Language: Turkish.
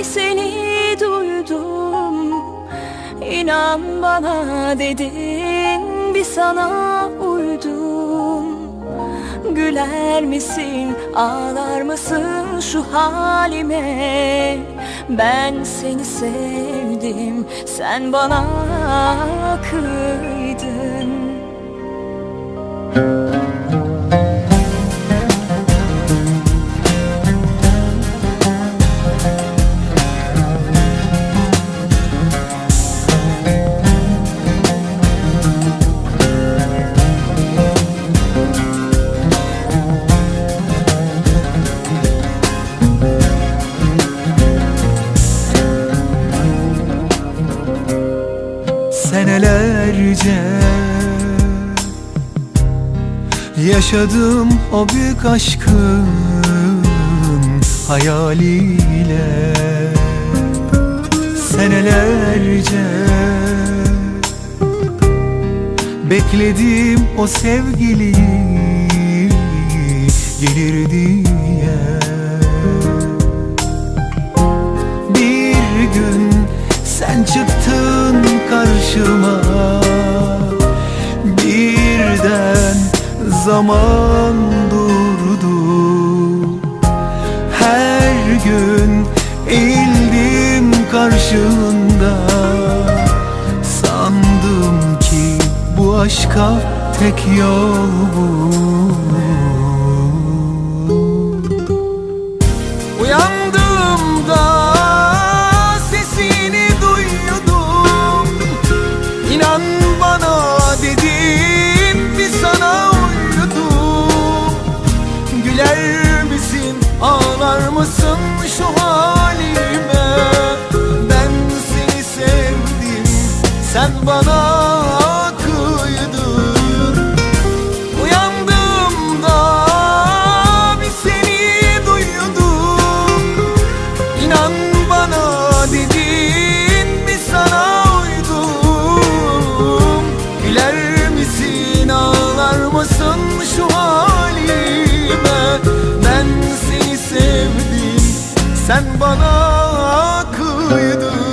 bir seni duydum. İnan bana dedin bir sana uydum. Güler misin ağlar mısın şu halime? Ben seni sevdim sen bana kıydın Senelerce Yaşadım o büyük aşkın hayaliyle. Senelerce Bekledim o sevgiliyi gelir diye. Bir gün sen çıktın karşıma. Birden zaman durdu. Her gün eğildim karşında. Sandım ki bu aşka tek yol bu Sen bana dedin mi sana uyudum Güler misin ağlar mısın şu halime? Ben seni sevdim sen bana Sen bana kıydın